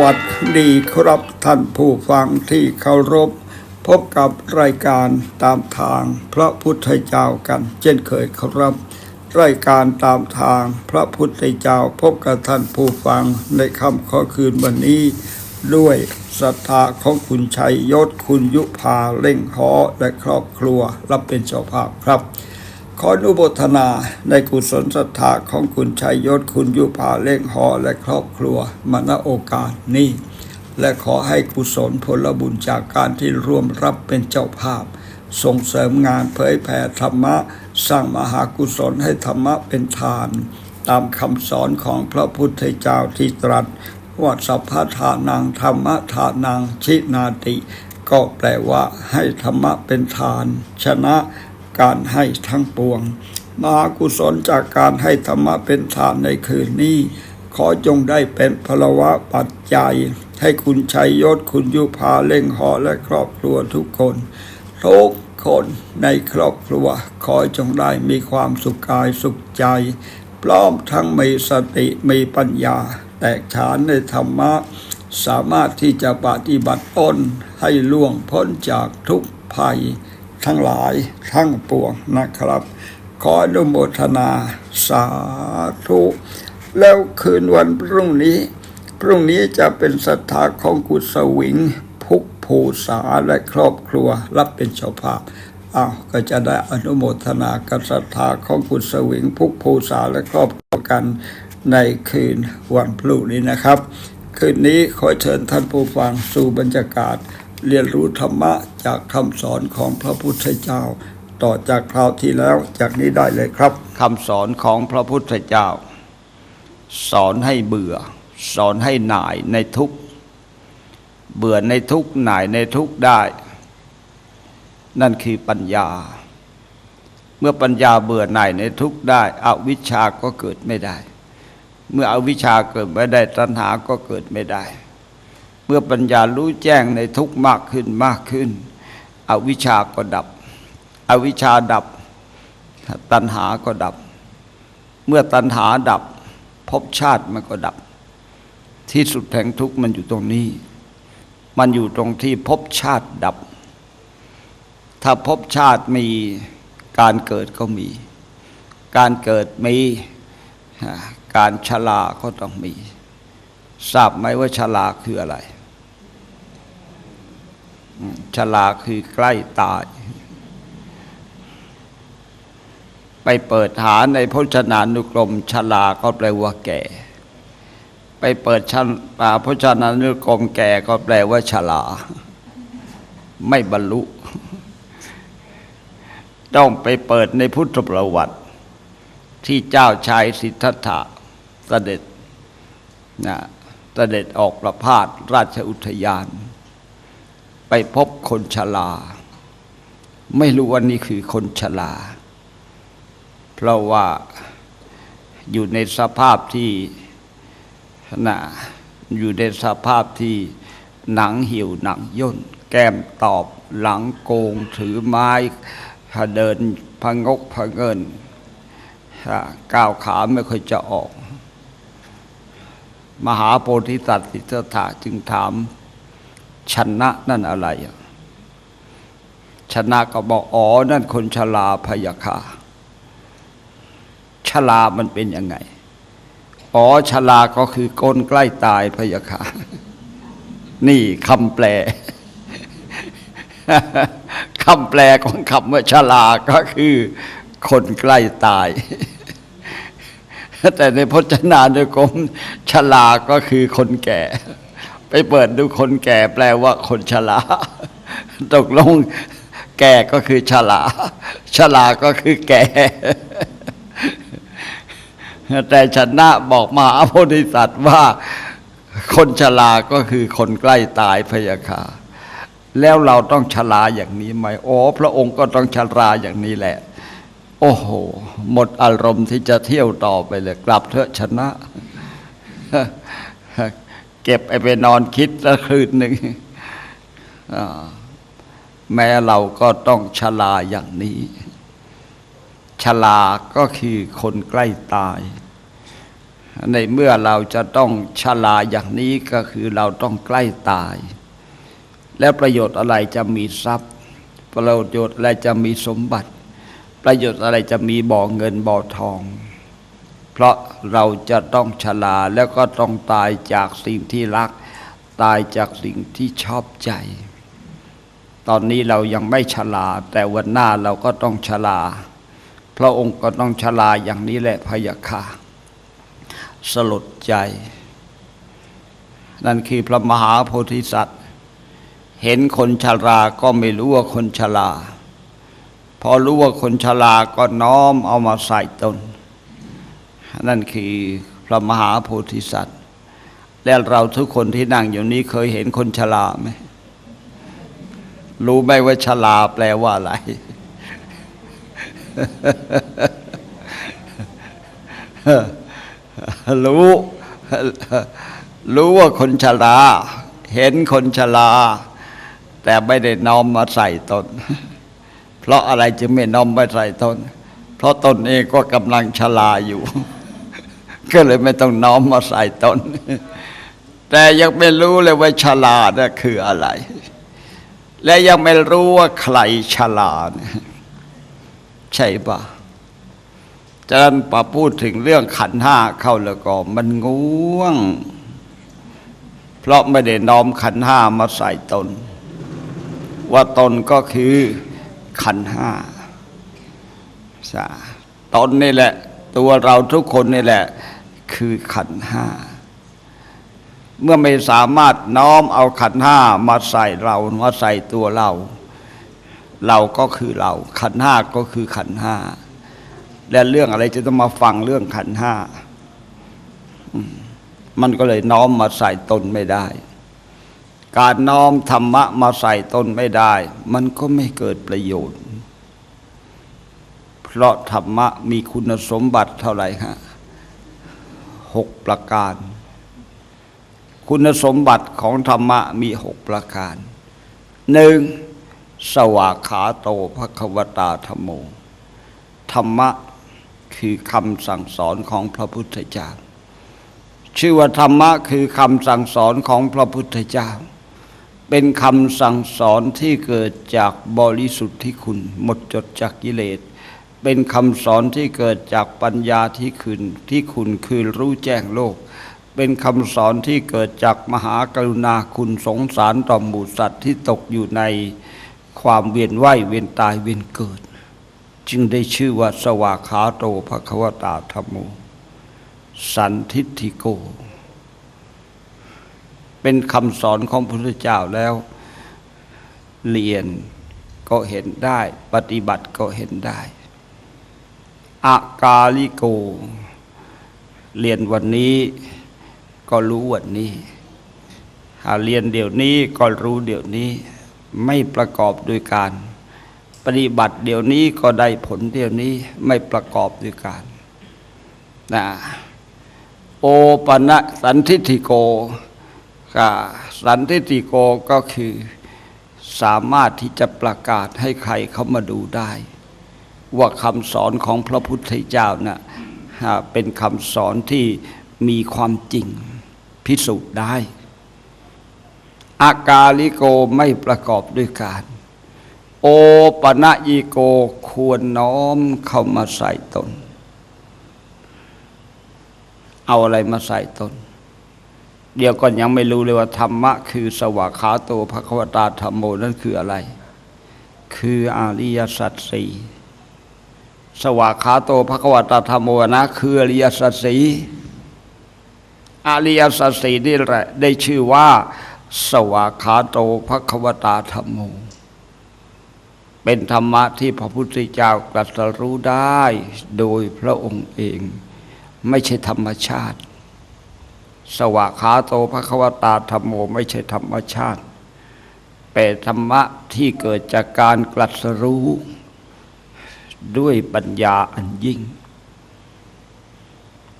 วัสดีครับท่านผู้ฟังที่เคารพ พบกับรายการตามทางพระพุทธเจ้ากัน เช่นเคยครับ รายการตามทางพระพุทธเจ้าพบกับท่านผู้ฟังในค่ำข้อคืนวันนี้ ด้วยศรัทธาของคุณชัยยศคุณยุพาเล่งหอและครอบครัวรับเป็นเจ้าภาพครับ ขออนุโมทนาในกุศลศรัทธาของคุณชัยยศคุณยุพาเล่งหอและครอบครัวมณโอกาสนี้ และขอให้กุศลผลบุญจากการที่ร่วมรับเป็นเจ้าภาพ ส่งเสริมงานเผยแผ่ธรรมะ สร้างมหากุศลให้ธรรมะเป็นทาน ตามคำสอนของพระพุทธเจ้าที่ตรัสว่าสัพพทานังธรรมทานังชินาติ ก็แปลว่าให้ธรรมะเป็นทาน ชนะ การให้ทั้งปวง มากุศลจากการให้ธรรมะเป็นทานในคืนนี้ ขอจงได้เป็นพลวะปัจจัย ให้คุณชัยยศคุณยุพาเล่งหอและครอบครัวทุกคนทุกคนในครอบครัว ขอจงได้มีความสุขกายสุขใจ พร้อมทั้งมีสติมีปัญญา แตกฉานในธรรมะ สามารถที่จะปฏิบัติตนให้ล่วงพ้นจากทุกภัย ทั้งหลายทั้งปวงนะครับ ขออนุโมทนาสาธุ แล้วคืนวันพรุ่งนี้ พรุ่งนี้จะเป็นศรัทธาของกุศวิง พุกภูษาและครอบครัวรับเป็นเจ้าภาพอ้าวก็จะได้อนุโมทนากับศรัทธาของกุศวิง พุกภูษาและครอบครัวกันในคืนวันพรุ่งนี้นะครับ คืนนี้ขอเชิญท่านผู้ฟังสู่บรรยากาศ เรียนรู้ธรรมะจากคำสอนของพระพุทธเจ้า ต่อจากคราวที่แล้วจากนี้ได้เลยครับคำสอนของพระพุทธเจ้า สอนให้เบื่อ สอนให้หน่ายในทุกเบื่อในทุกหน่ายในทุกได้ นั่นคือปัญญา เมื่อปัญญาเบื่อหน่ายในทุกได้ อวิชชาก็เกิดไม่ได้ เมื่ออวิชชาเกิดไม่ได้ตัณหาก็เกิดไม่ได้ มื่อปัญญารู้แจ้งในทุกข์มากขึ้นมากขึ้น อวิชชาก็ดับ อวิชชาดับ ตัณหาก็ดับ เมื่อตัณหาดับภพชาติมันก็ดับ ที่สุดแห่งทุกข์มันอยู่ตรงนี้ มันอยู่ตรงที่ภพชาติดับ ถ้าภพชาติมีการเกิดก็มี การเกิดมีการชราก็ต้องมี ทราบไหมว่าชราคืออะไร ชราคือใกล้ตาย ไปเปิดหาในพจนานุกรมชราก็แปลว่าแก่ ไปเปิดชันป่าพจนานุกรมแก่ก็แปลว่าชราไม่บรรลุ ต้องไปเปิดในพุทธประวัติ ที่เจ้าชายสิทธัตถะเสด็จนะเสด็จออกประพาสราชอุทยาน ไปพบคนชราไม่รู้ว่านี่คือคนชราเพราะว่าอยู่ในสภาพที่นะอยู่ในสภาพที่หนังหี่ยวหนังย่น แก้มตอบหลังโกงถือไม้เดินพงกพเงินก้าวขาไม่ค่อยจะออก มหาโพธิสัตว์สิทธัตถะจึงถาม ชนะนั่นอะไร ชนะก็บอกอ๋อนั่นคนชราพยาคาชรามันเป็นยังไง อ๋อชราก็คือก้นใกล้ตายพยาคานี่คำแปลคำแปลของคำว่าชราก็คือ คนใกล้ตาย แต่ในพจนานุกรมชราก็คือคนแก่ ไปเปิดดูคนแก่แปลว่าคนชราตกลงแก่ก็คือชราชราก็คือแก่ แต่ชนะบอกมาอโพธิสัตว์ว่า คนชราก็คือคนใกล้ตายพยาคาแล้วเราต้องชราอย่างนี้ไหมโอ้พระองค์ก็ต้องชราอย่างนี้แหละ โอ้โห หมดอารมณ์ที่จะเที่ยวต่อไปเลย กลับเถอะชนะ เก็บไอ้ไปนอนคิดละคืนหนึ่งแม้เราก็ต้องชราอย่างนี้ชราก็คือคนใกล้ตาย ในเมื่อเราจะต้องชราอย่างนี้ก็คือเราต้องใกล้ตาย แล้วประโยชน์อะไรจะมีทรัพย์ ประโยชน์อะไรจะมีสมบัติ ประโยชน์อะไรจะมีบ่อเงินบ่อทอง เพราะเราจะต้องชราแล้วก็ต้องตายจากสิ่งที่รัก ตายจากสิ่งที่ชอบใจ ตอนนี้เรายังไม่ชราแต่วันหน้าเราก็ต้องชราพระองค์ก็ต้องชราอย่างนี้แหละพยะค่ะสลดใจ นั่นคือพระมหาโพธิสัตว์ เห็นคนชราก็ไม่รู้ว่าคนชราพอรู้ว่าคนชราก็น้อมเอามาใส่ตน นั่นคือพระมหาโพธิสัตว์ แล้วเราทุกคนที่นั่งอยู่นี้เคยเห็นคนชราไหมรู้ไหมว่าชราแปลว่าอะไร รู้ รู้ว่าคนชราเห็นคนชราแต่ไม่ได้น้อมมาใส่ตน เพราะอะไรจึงไม่น้อมมาใส่ตน เพราะตนเองก็กำลังชราอยู่ ก็เลยไม่ต้องน้อมมาใส่ตน แต่ยังไม่รู้เลยว่าชราน่ะคืออะไร และยังไม่รู้ว่าใครชราเนี่ยใช่ปะฉะนั้นปะพูดถึงเรื่องขันห้าเข้าแล้วก็มันง่วง เพราะไม่ได้น้อมขันห้ามาใส่ตน ว่าตนก็คือขันห้าใช่ตนนี่แหละ ตัวเราทุกคนนี่แหละ คือขันห้า เมื่อไม่สามารถน้อมเอาขันห้ามาใส่เรามาใส่ตัวเรา เราก็คือเรา ขันห้าก็คือขันห้า และเรื่องอะไรจะต้องมาฟังเรื่องขันห้า มันก็เลยน้อมมาใส่ตนไม่ได้ การน้อมธรรมะมาใส่ตนไม่ได้ มันก็ไม่เกิดประโยชน์ เพราะธรรมะมีคุณสมบัติเท่าไหร่ฮะ หกประการ คุณสมบัติของธรรมะมีหกประการหนึ่งสวากขาโตภควตาธรรมโม ธรรมะคือคำสั่งสอนของพระพุทธเจ้า ชื่อว่าธรรมะคือคำสั่งสอนของพระพุทธเจ้า เป็นคำสั่งสอนที่เกิดจากบริสุทธิคุณ หมดจดจากกิเลส เป็นคำสอนที่เกิดจากปัญญาที่คืนที่คุณคือรู้แจ้งโลก เป็นคำสอนที่เกิดจากมหากรุณาคุณสงสารต่อหมู่สัตว์ที่ตกอยู่ในความเวียนว่ายเวียนตายเวียนเกิด จึงได้ชื่อว่าสวากขาโตภควตาธรรมโมสันทิฏฐิโก เป็นคำสอนของพระพุทธเจ้าแล้ว เรียนก็เห็นได้ ปฏิบัติก็เห็นได้ อากาลิโก เรียนวันนี้ก็รู้วันนี้หาเรียนเดี๋ยวนี้ก็รู้เดี๋ยวนี้ ไม่ประกอบด้วยการ ปฏิบัติเดี๋ยวนี้ก็ได้ผลเดี๋ยวนี้ไม่ประกอบด้วยการนะโอปะนะสันทิฏฐิโกก็สันทิฏฐิโกก็คือสามารถที่จะประกาศให้ใครเขามาดูได้ ว่าคำสอนของพระพุทธเจ้านะ่ะเป็นคำสอนที่มีความจริงพิสูจน์ได้ อากาลิโกไม่ประกอบด้วยการ โอปะนะยิโกควรน้อมเข้ามาใส่ตน เอาอะไรมาใส่ตน เดี๋ยวก่อนยังไม่รู้เลยว่าธรรมะ คือสวากขาโตภควตาธรรมโมนั่นคืออะไร คืออริยสัจสี่ สวากขาโตภควตาธรรมโมนะคืออริยสัจสี่อริยสัจสี่นี่แหละได้ชื่อว่า สวากขาโตภควตาธรรมโมเป็นธรรมะที่พระพุทธเจ้าตรัสรู้ได้โดยพระองค์เอง ไม่ใช่ธรรมชาติ สวากขาโตภควตาธรรมโมไม่ใช่ธรรมชาติเป็นธรรมะที่เกิดจากการกลัสรู้ ด้วยปัญญาอันยิ่ง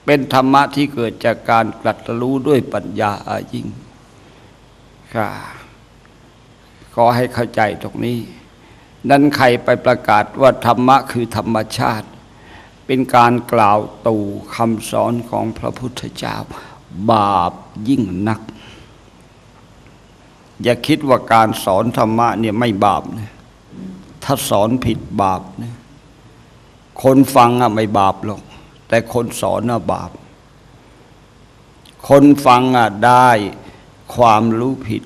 เป็นธรรมะที่เกิดจากการกลัสรู้ด้วยปัญญาอันยิ่งค่ะขอให้เข้าใจตรงนี้ นั้นใครไปประกาศว่าธรรมะคือธรรมชาติ เป็นการกล่าวตู่คำสอนของพระพุทธเจ้า บาปยิ่งนัก อย่าคิดว่าการสอนธรรมะเนี่ยไม่บาปนะถ้าสอนผิดบาปนะ คนฟังอะไม่บาปหรอก แต่คนสอนอะบาป คนฟังอะได้ความรู้ผิด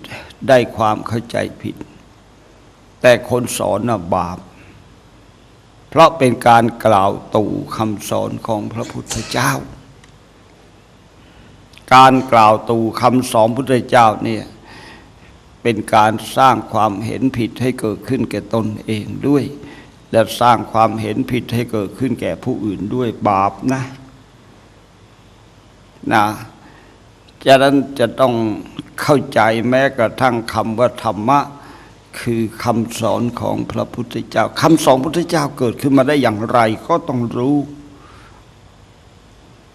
ได้ความเข้าใจผิด แต่คนสอนอะบาป เพราะเป็นการกล่าวตู่คำสอนของพระพุทธเจ้า การกล่าวตู่คำสอนพุทธเจ้าเนี่ยเป็นการสร้างความเห็นผิดให้เกิดขึ้นแก่ตนเองด้วย และสร้างความเห็นผิดให้เกิดขึ้นแก่ผู้อื่นด้วยบาปนะนะฉะนั้นจะต้องเข้าใจแม้กระทั่งคำว่าธรรมะ คือคำสอนของพระพุทธเจ้าคำสอนพระพุทธเจ้าเกิดขึ้นมาได้อย่างไรก็ต้องรู้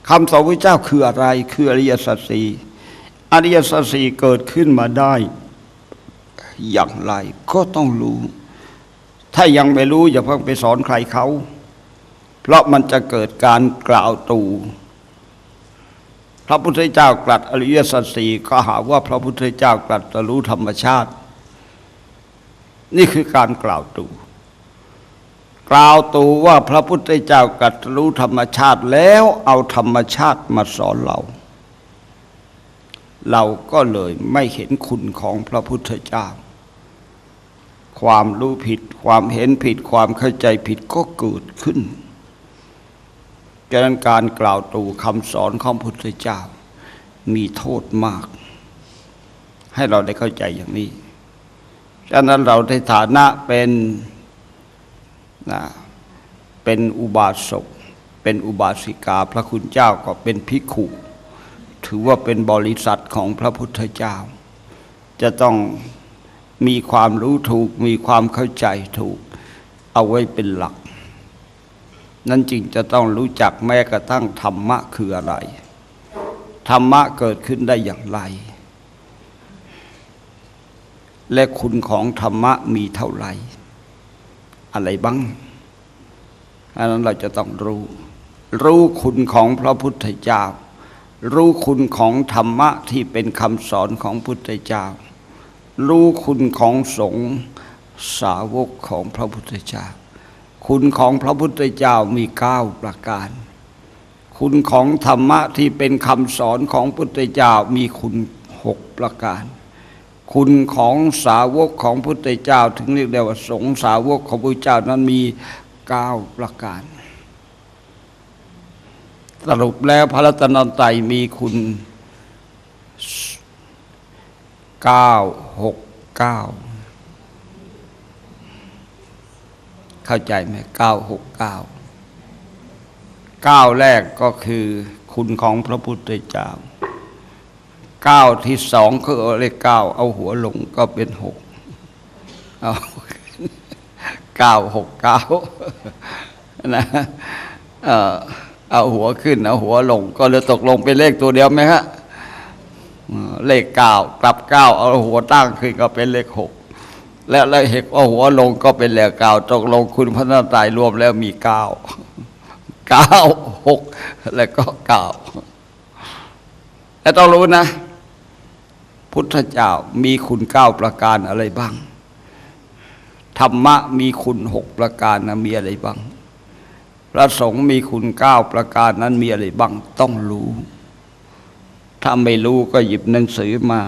คำสอนพระเจ้าคืออะไร คืออริยสัจสี่อริยสัจสี่เกิดขึ้นมาได้ อย่างไรก็ต้องรู้ ถ้ายังไม่รู้อย่าเพิ่งไปสอนใครเขา เพราะมันจะเกิดการกล่าวตู่พระพุทธเจ้ากลัดอริยสัจสี่ก็หาว่าพระพุทธเจ้ากลัดรู้ธรรมชาติ นี่คือการกล่าวตู่กล่าวตู่ว่าพระพุทธเจ้ากลัดรู้ธรรมชาติแล้วเอาธรรมชาติมาสอนเรา เราก็เลยไม่เห็นคุณของพระพุทธเจ้า ความรู้ผิด ความเห็นผิด ความเข้าใจผิดก็เกิดขึ้นดังนั้นการกล่าวตู่คำสอนของพระพุทธเจ้า มีโทษมาก ให้เราได้เข้าใจอย่างนี้ฉะนั้นเราในฐานะเป็นนะเป็นอุบาสกเป็นอุบาสิกา พระคุณเจ้าก็เป็นภิกขุถือว่าเป็นบริษัทของพระพุทธเจ้า จะต้อง มีความรู้ถูก มีความเข้าใจถูก เอาไว้เป็นหลัก นั่นจริงจะต้องรู้จักแม้กระทั่งธรรมะคืออะไร ธรรมะเกิดขึ้นได้อย่างไร และคุณของธรรมะมีเท่าไหร่ อะไรบ้างอันนั้นเราจะต้องรู้ รู้คุณของพระพุทธเจ้า รู้คุณของธรรมะที่เป็นคำสอนของพุทธเจ้า รู้คุณของสงฆ์สาวกของพระพุทธเจ้า คุณของพระพุทธเจ้ามีเก้าประการ คุณของธรรมะที่เป็นคำสอนของพุทธเจ้ามีคุณหกประการ คุณของสาวกของพุทธเจ้า ถึงเรียกได้ว่าสงสาวกของพระเจ้านั้นมีเก้าประการ สรุปแล้วพระรัตนตรัยมีคุณ เก้าหกเก้าเข้าใจไหมเก้าหกเก้าเก้าแรกก็คือคุณของพระพุทธเจ้าเก้าที่สองคือเลขเก้าเอาหัวลงก็เป็นหกเอาเก้าหกเก้านะเอ่อเอาหัวขึ้น เอาหัวลง ก็เลยตกลงเป็นเลขตัวเดียวไหมฮะ เลขเก้ากลับเก้าเอาหัวตั้งขึ้นก็เป็นเลขหกแล้วแล้วเหกเอาหัวลงก็เป็นเลขเก้าตกลงคุณพระนาตายรวมแล้วมีเก้าเก้าหกแล้วก็เก้าแล้วต้องรู้นะ พุทธเจ้ามีคุณเก้าประการอะไรบ้าง ธรรมะมีคุณหกประการนะมีอะไรบ้างพระสงฆ์มีคุณเก้าประการนั้นมีอะไรบ้างต้องรู้ ถ้าไม่รู้ก็หยิบหนังสือมา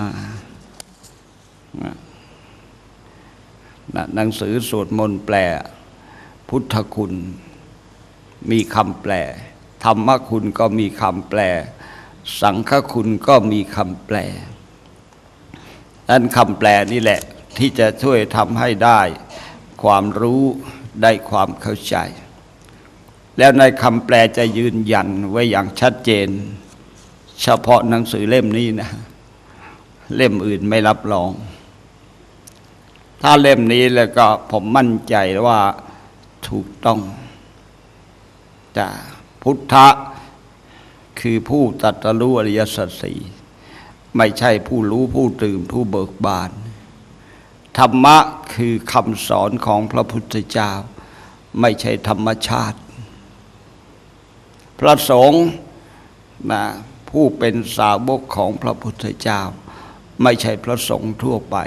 หนังสือสวดมนต์แปล พุทธคุณ มีคำแปล ธรรมคุณก็มีคำแปล สังฆคุณก็มีคำแปลนั้นคำแปลนี่แหละ ที่จะช่วยทำให้ได้ ความรู้ได้ความเข้าใจ แล้วในคำแปลจะยืนยันไว้อย่างชัดเจน เฉพาะหนังสือเล่มนี้นะ เล่มอื่นไม่รับรอง ถ้าเล่มนี้แล้วก็ผมมั่นใจว่าถูกต้องจะพุทธะคือผู้ตรัสรู้อริยสัจสี่ไม่ใช่ผู้รู้ผู้ตื่นผู้เบิกบาน ธรรมะคือคำสอนของพระพุทธเจ้า ไม่ใช่ธรรมชาติ พระสงฆ์นะ ผู้เป็นสาวกของพระพุทธเจ้า ไม่ใช่พระสงฆ์ทั่วไป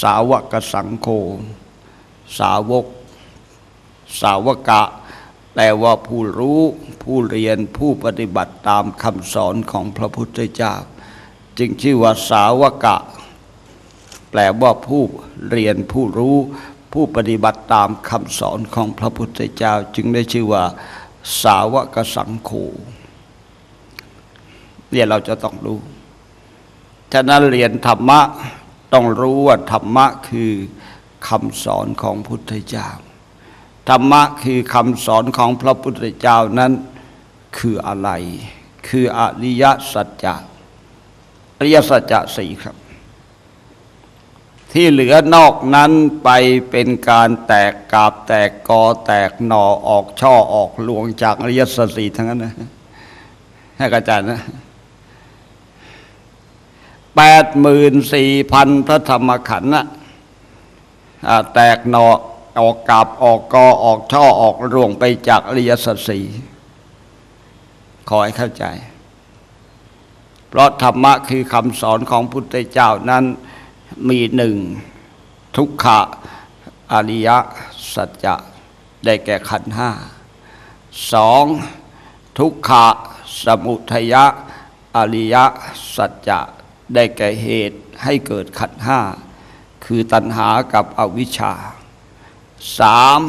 สาวกสังโฆสาวก สาวกะแปลว่าผู้รู้ผู้เรียนผู้ปฏิบัติตามคำสอนของพระพุทธเจ้า จึงชื่อว่าสาวกะ แปลว่าผู้เรียนผู้รู้ผู้ปฏิบัติตามคำสอนของพระพุทธเจ้า จึงได้ชื่อว่า สาวกสังโฆ เนี่ยเราจะต้องรู้ ฉะนั้นเรียนธรรมะต้องรู้ว่าธรรมะคือคำสอนของพุทธเจ้า ธรรมะคือคำสอนของพระพุทธเจ้านั้นคืออะไร คืออริยสัจจะอริยสัจจะสี่ครับ ที่เหลือนอกนั้นไปเป็นการแตกกาบแตกกอแตกหน่อออกช่อออกลวงจากอริยสัจสี่ทั้งนั้นนะให้กระจายนะ แปดหมื่นสี่พันพระธรรมขันธ์นะอ่าแตกหนอออกกาบออกกอออกช่อออกรวงไปจากอริยสัจสี่ขอให้เข้าใจ เพราะธรรมะคือคำสอนของพุทธเจ้านั้นมีหนึ่งทุกขะอริยสัจจะได้แก่ขันธ์ห้าสองทุกขะสมุทัยะอริยสัจจะ ได้แก่เหตุให้เกิดขันห้า คือตัณหากับอวิชชาสาม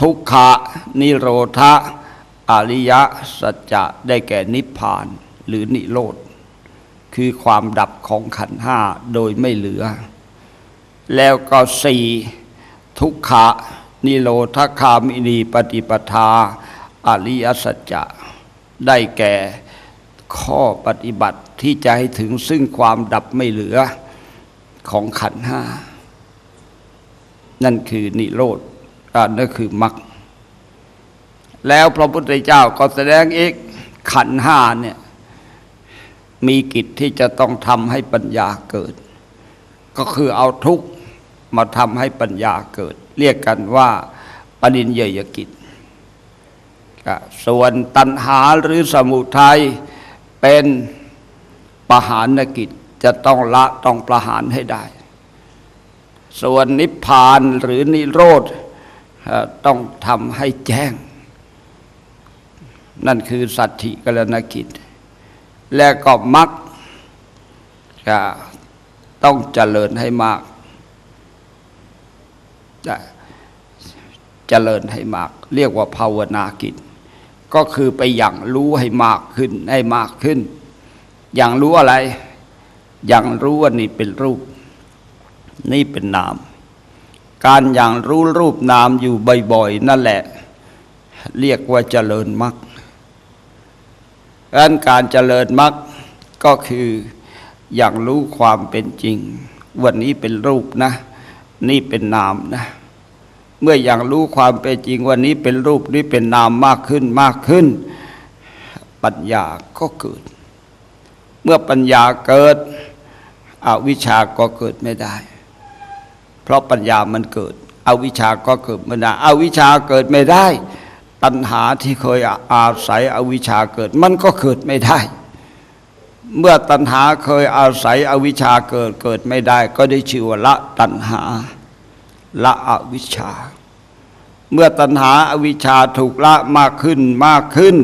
ทุกขะนิโรธะอริยสัจจะได้แก่นิพพานหรือนิโรธ คือความดับของขันห้าโดยไม่เหลือ แล้วก็สี่ทุกขะนิโรธคามินีปฏิปทา อริยสัจจะได้แก่ ข้อปฏิบัติที่จะให้ถึงซึ่งความดับไม่เหลือของขันห้า นั่นคือนิโรธอ่านั่นคือมรรคแล้วพระพุทธเจ้าก็แสดงอีกขันห้าเนี่ยมีกิจที่จะต้องทำให้ปัญญาเกิด ก็คือเอาทุกข์มาทำให้ปัญญาเกิด เรียกกันว่าปริญเยยกิจก็ส่วนตัณหาหรือสมุทัย เป็นปหานกิจจะต้องละต้องประหารให้ได้ ส่วนนิพพานหรือนิโรธต้องทำให้แจ้ง นั่นคือสัตถิกรณกิจ และก็มักจะต้องเจริญให้มากจะเจริญให้มาก เรียกว่าภาวนากิจ ก็คือไปอย่างรู้ให้มากขึ้นให้มากขึ้น อย่างรู้อะไร อย่างรู้ว่านี่เป็นรูป นี่เป็นนาม การอย่างรู้รูปนามอยู่บ่อยๆนั่นแหละ เรียกว่าเจริญมรรคดังนั้นการเจริญมรรคก็คืออย่างรู้ความเป็นจริง วันนี้เป็นรูปนะ นี่เป็นนามนะ เมื่ออย่างรู้ความเป็นจริงวันนี้เป็นรูปนี้เป็นนามมากขึ้นมากขึ้น ปัญญาก็เกิด เมื่อปัญญาเกิดอวิชชาก็เกิดไม่ได้ เพราะปัญญามันเกิด อวิชชาก็เกิดไม่ได้อวิชชาเกิดไม่ได้ ตัณหาที่เคยอาศัยอวิชชาเกิด มันก็เกิดไม่ได้ เมื่อตัณหาเคยอาศัยอวิชชาเกิดเกิดไม่ได้ ก็ได้ชื่อว่าละตัณหา ละอวิชชา เมื่อตัณหาอวิชชาถูกละมากขึ้นมากขึ้น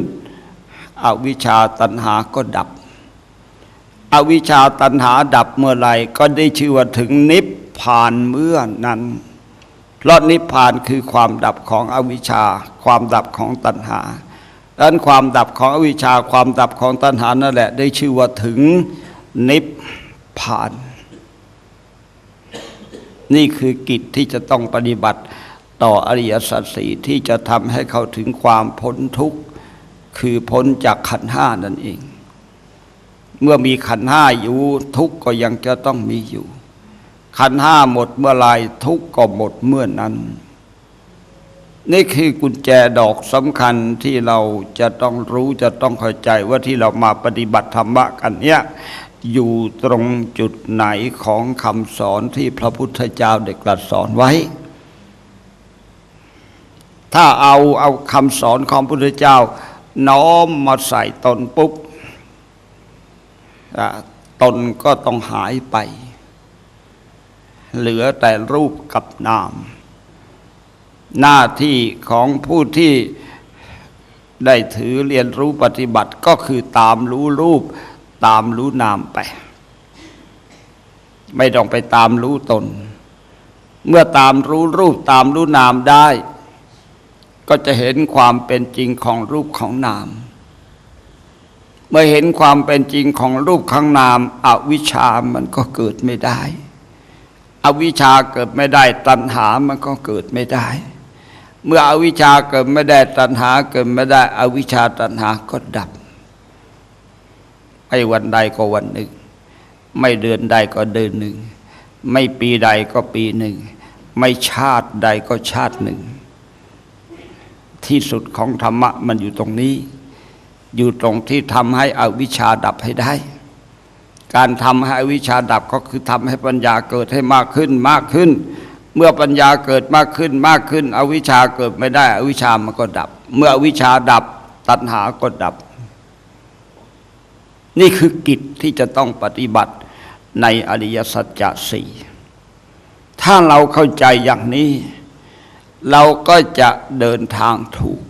อวิชชาตัณหาก็ดับ อวิชชาตัณหาดับเมื่อไหร่ก็ได้ชื่อว่าถึงนิพพานเมื่อนั้นเพราะนิพพานคือความดับของอวิชชา ความดับของตัณหาดังนั้นความดับของอวิชชาความดับของตัณหานั่นแหละ ได้ชื่อว่าถึงนิพพาน นี่คือกิจที่จะต้องปฏิบัติต่ออริยสัจสี่ที่จะทำให้เขาถึงความพ้นทุกข์ คือพ้นจากขันห้านั่นเอง เมื่อมีขันห้าอยู่ทุกข์ก็ยังจะต้องมีอยู่ ขันห้าหมดเมื่อไรทุกข์ก็หมดเมื่อนั้น นี่คือกุญแจดอกสำคัญที่เราจะต้องรู้จะต้องเข้าใจว่าที่เรามาปฏิบัติธรรมะกันเนี้ย อยู่ตรงจุดไหนของคำสอนที่พระพุทธเจ้าได้ตรัสสอนไว้ ถ้าเอาเอาคำสอนของพระพุทธเจ้า น้อมมาใส่ตนปุ๊บตนก็ต้องหายไป เหลือแต่รูปกับนาม หน้าที่ของผู้ที่ได้ถือเรียนรู้ปฏิบัติก็คือตามรู้รูป ตามรู้นามไป ไม่ต้องไปตามรู้ตน เมื่อตามรู้รูปตามรู้นามได้ ก็จะเห็นความเป็นจริงของรูปของนาม เมื่อเห็นความเป็นจริงของรูปของนามอวิชามันก็เกิดไม่ได้ อวิชชาเกิดไม่ได้ตัณหามันก็เกิดไม่ได้เมื่ออวิชชาเกิดไม่ได้ตัณหาเกิดไม่ได้ อวิชชาตัณหาก็ดับ ไม่วันใดก็วันหนึ่ง ไม่เดือนใดก็เดือนหนึ่ง ไม่ปีใดก็ปีหนึ่ง ไม่ชาติใดก็ชาติหนึ่ง ที่สุดของธรรมะมันอยู่ตรงนี้ อยู่ตรงที่ทำให้อวิชชาดับให้ได้ การทำให้อวิชชาดับก็คือทำให้ปัญญาเกิดให้มากขึ้นมากขึ้น เมื่อปัญญาเกิดมากขึ้นมากขึ้น อวิชชาเกิดไม่ได้ อวิชชามันก็ดับ เมื่ออวิชชาดับตัณหาก็ดับ นี่คือกิจที่จะต้องปฏิบัติในอริยสัจจะสี่ถ้าเราเข้าใจอย่างนี้ เราก็จะเดินทางถูก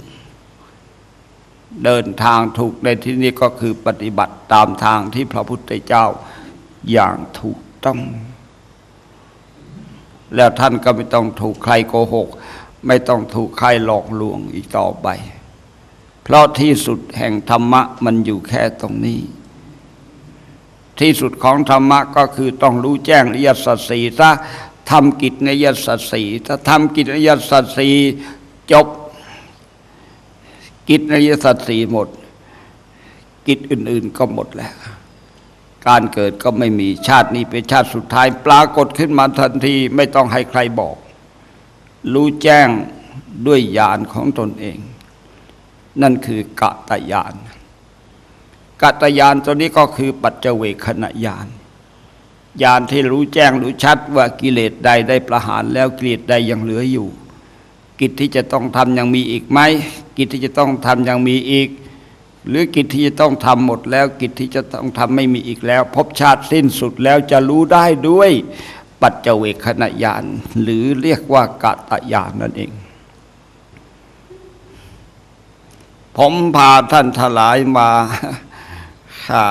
เดินทางถูกในที่นี้ก็คือปฏิบัติตามทางที่พระพุทธเจ้าอย่างถูกต้อง แล้วท่านก็ไม่ต้องถูกใครโกหก ไม่ต้องถูกใครหลอกลวงอีกต่อไป เพราะที่สุดแห่งธรรมะมันอยู่แค่ตรงนี้ ที่สุดของธรรมะก็คือต้องรู้แจ้งอริยสัจสี่ถ้าทำกิจในอริยสัจสี่ถ้าทำกิจในอริยสัจสี่จบ กิจในอริยสัจสี่หมด กิจอื่น ๆก็หมดแล้ว การเกิดก็ไม่มีชาตินี้เป็นชาติสุดท้ายปรากฏขึ้นมาทันทีไม่ต้องให้ใครบอก รู้แจ้งด้วยญาณของตนเอง นั่นคือกะตะญาณ กัตยานตัวนี้ก็คือปัจเจเวคขณะญาณญาณที่รู้แจ้งรู้ชัดว่ากิเลสใดได้ประหารแล้วกิเลสใดยังเหลืออยู่ กิจที่จะต้องทำยังมีอีกไหมกิจที่จะต้องทำยังมีอีก หรือกิจที่จะต้องทำหมดแล้วกิจที่จะต้องทำไม่มีอีกแล้ว พบชาติสิ้นสุดแล้วจะรู้ได้ด้วยปัจเจเวคขณะญาณหรือเรียกว่ากะตะญาณนั่นเอง ผมพาท่านทลายมาา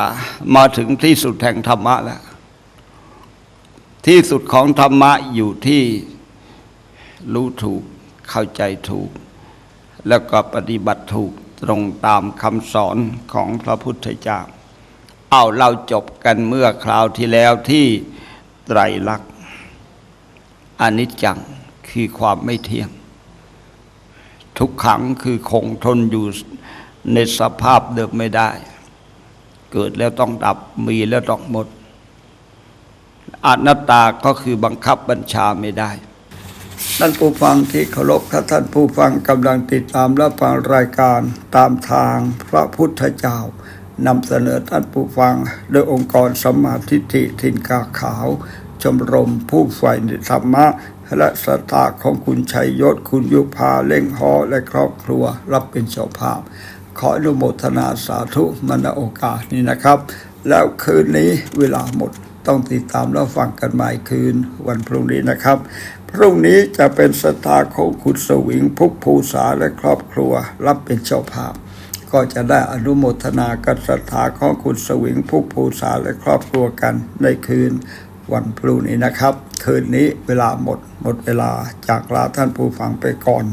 มาถึงที่สุดแห่งธรรมะแล้ว ที่สุดของธรรมะอยู่ที่รู้ถูกเข้าใจถูก แล้วก็ปฏิบัติถูกตรงตามคำสอนของพระพุทธเจ้า เอาเราจบกันเมื่อคราวที่แล้วที่ไตรลักษณ์อนิจจังคือความไม่เที่ยง ทุกขังคือคงทนอยู่ในสภาพเดิมไม่ได้ เกิดแล้วต้องดับมีแล้วต้องหมดอนัตตาก็คือบังคับบัญชาไม่ได้ ท่านผู้ฟังที่เคารพถ้าท่านผู้ฟังกำลังติดตามรับฟังรายการตามทางพระพุทธเจ้านำเสนอท่านผู้ฟัง โดยองค์กรสมาทิฏฐิทินกาขาว ชมรมผู้ใฝ่ในธรรมะ และสตาของคุณชัยยศ คุณยุพาเล่งฮอและครอบครัวรับเป็นเจ้าภาพ ขออนุโมทนาสาธุมาณโอกาสนี้นะครับ แล้วคืนนี้เวลาหมดต้องติดตามแล้วฟังกันใหม่คืนวันพรุ่งนี้นะครับ พรุ่งนี้จะเป็นสตาของคุณสวิงพุกภูษาและครอบครัว รับเป็นเจ้าภาพ ก็จะได้อนุโมทนากับศรัทธาของคุณสวิงพุกภูษาและครอบครัวกันในคืนวันพรุ่งนี้นะครับ คืนนี้เวลาหมดหมดเวลาจากลาท่านผู้ฟังไปก่อน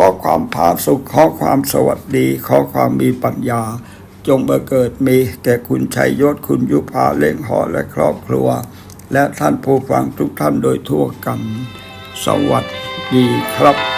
ขอความผาสุขขอความสวัสดี ขอความมีปัญญา จงบังเกิดมีแก่คุณชัยยศคุณยุพาเล่งหอและครอบครัว และท่านผู้ฟังทุกท่านโดยทั่วกัน สวัสดีครับ